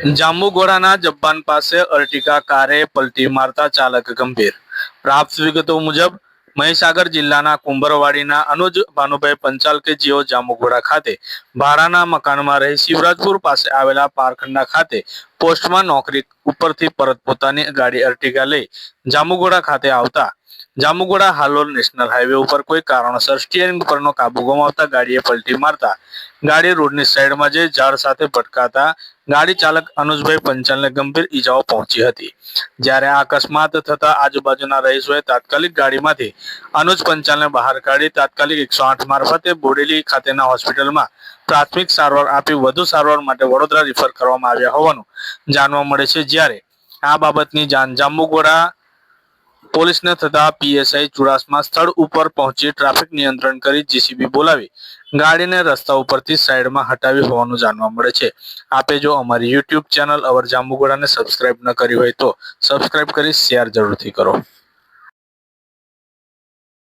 જાંબુઘોડાના જબ્બાન પાસે અર્ટિકા કારે પલટી મારતા ચાલક ગંભીર. પ્રાપ્ત વિગતો મુજબ, મહીસાગર જિલ્લાના કુંભરવાડીના અનુજ ભાનુભાઈ પંચાલ કે જેઓ જાંબુગોડા ખાતે ભાડાના મકાનમાં રહી શિવરાજપુર પાસે આવેલા પારખંડા ખાતે પોસ્ટમાં નોકરી ઉપરથી પરત પોતાની ગાડી અર્ટિકા લઈ જાંબુગોડા ખાતે આવતા જાંબુઘોડા હાલોલ નેશનલ હાઈવે ઉપર કોઈ કારણસર સ્ટીયરિંગ પરનો કાબુ ગુમાવતા ગાડીએ પલટી મારતા. ગાડી રોડની સાઈડમાં જઈ ઝાડ સાથે ભટકાતા ગાડી ચાલક અનુજભાઈ પંચાલને ગંભીર ઈજાઓ પહોંચી હતી. જ્યારે આ અકસ્માત થતા આજુબાજુના રહીશોએ તાત્કાલિક ગાડીમાંથી અનુજ પંચાલને બહાર કાઢી તાત્કાલિક એકસો આઠ મારફતે બોડેલી ખાતેના હોસ્પિટલમાં પ્રાથમિક સારવાર આપી વધુ સારવાર માટે વડોદરા રિફર કરવામાં આવ્યા હોવાનું જાણવા મળે છે. જ્યારે આ બાબતની જાણ જાંબુઘોડા પોલીસને થતા પીએસઆઈ ચુડાસમા સ્થળ ઉપર પહોંચી ટ્રાફિક નિયંત્રણ કરી જીસીબી બોલાવી, ગાડીને રસ્તા ઉપરથી સાઈડમાં હટાવી હોવાનું જાણવા મળે છે. આપે જો અમારી યુટ્યુબ ચેનલ અવર જાંબુગોડાને સબસ્ક્રાઇબ ન કરી હોય તો સબસ્ક્રાઇબ કરી શેર જરૂરથી કરો.